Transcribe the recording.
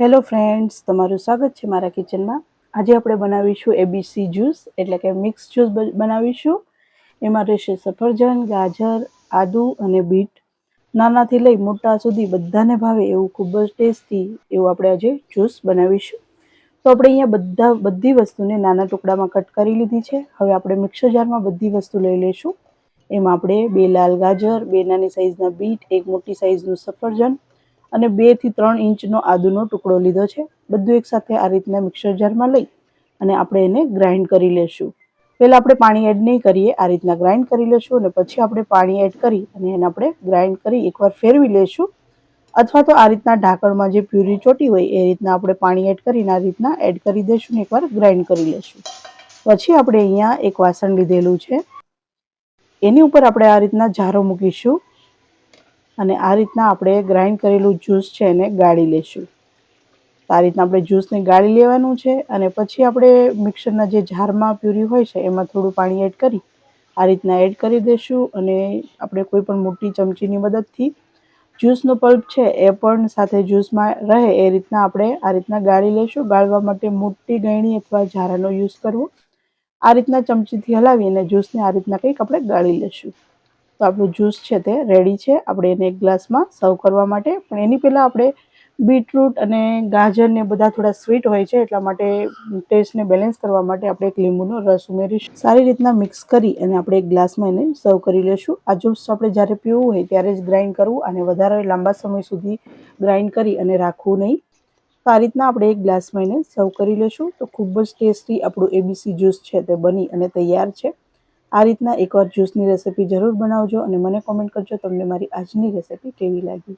Hello friends તમારું સ્વાગત છે મારા કિચનમાં આજે આપણે બનાવીશું એબીસી જ્યુસ એટલે કે મિક્સ જ્યુસ બનાવીશું. એમાં રહેશે સફરજન, ગાજર, આદુ અને બીટ. નાનાથી લઈ મોટા સુધી બધાને ભાવે એવું ખૂબ જ ટેસ્ટી એવું આપણે આજે જ્યુસ બનાવીશું. તો આપણે અહીંયા બધા, બધી વસ્તુને નાના ટુકડામાં કટ કરી લીધી છે. હવે આપણે મિક્સર જારમાં બધી વસ્તુ લઈ લઈશું. એમાં આપણે બે લાલ ગાજર, બે નાની સાઈઝના બીટ, એક મોટી સાઈઝનું સફરજન અને બેથી ત્રણ ઇંચનો આદુનો ટુકડો લીધો છે. બધું એકસાથે આ રીતના મિક્સર જારમાં લઈ અને આપણે એને ગ્રાઇન્ડ કરી લેશું. પહેલાં આપણે પાણી એડ નહીં કરીએ, આ રીતના ગ્રાઇન્ડ કરી લેશું અને પછી આપણે પાણી એડ કરી અને એને આપણે ગ્રાઇન્ડ કરી એકવાર ફેરવી લેશું. અથવા તો આ રીતના ઢાંકણમાં જે પ્યુરી ચોટી હોય એ રીતના આપણે પાણી એડ કરીને આ રીતના એડ કરી દઈશું ને એકવાર ગ્રાઇન્ડ કરી લેશું. પછી આપણે અહીંયા એક વાસણ લીધેલું છે. એની ઉપર આપણે આ રીતના જારો મૂકીશું. અને આ રીતના આપણે ગ્રાઇન્ડ કરેલું જ્યુસ છે એને ગાળી લેશું. આ રીતના આપણે જ્યુસને ગાળી લેવાનું છે અને પછી આપણે મિક્સરના જે જારમાં પ્યુરી હોય છે એમાં થોડું પાણી એડ કરી આ રીતના એડ કરી દઈશું અને આપણે કોઈ પણ મોટી ચમચીની મદદથી જ્યુસનો પલ્પ છે એ પણ સાથે જ્યુસમાં રહે એ રીતના આપણે આ રીતના ગાળી લઈશું ગાળવા માટે મોટી ગયણી અથવા ઝારાનો યુઝ કરવો. આ રીતના ચમચીથી હલાવી અને જ્યુસને આ રીતના કંઈક આપણે ગાળી લઈશું આપણું જ્યુસ છે તે રેડી છે. આપણે એને એક ગ્લાસમાં સર્વ કરવા માટે. પણ એની પહેલાં આપણે બીટરૂટ અને ગાજર ને બધા થોડા સ્વીટ હોય છે, એટલા માટે ટેસ્ટને બેલેન્સ કરવા માટે આપણે એક લીંબુનો રસ ઉમેરીશું. સારી રીતના મિક્સ કરી અને આપણે એક ગ્લાસમાં એને સર્વ કરી લેશું. આ જ્યુસ આપણે જ્યારે પીવું હોય ત્યારે જ ગ્રાઇન્ડ કરવું અને વધારે લાંબા સમય સુધી ગ્રાઇન્ડ કરી અને રાખવું નહીં. તો આ રીતના આપણે એક ગ્લાસમાં એને સર્વ કરી લેશું. તો ખૂબ જ ટેસ્ટી આપણું એબીસી જ્યુસ છે તે બની અને તૈયાર છે. આ રીતના એકવાર જ્યુસની રેસિપી જરૂર બનાવજો અને મને કોમેન્ટ કરજો, તમને મારી આજની રેસિપી કેવી લાગી.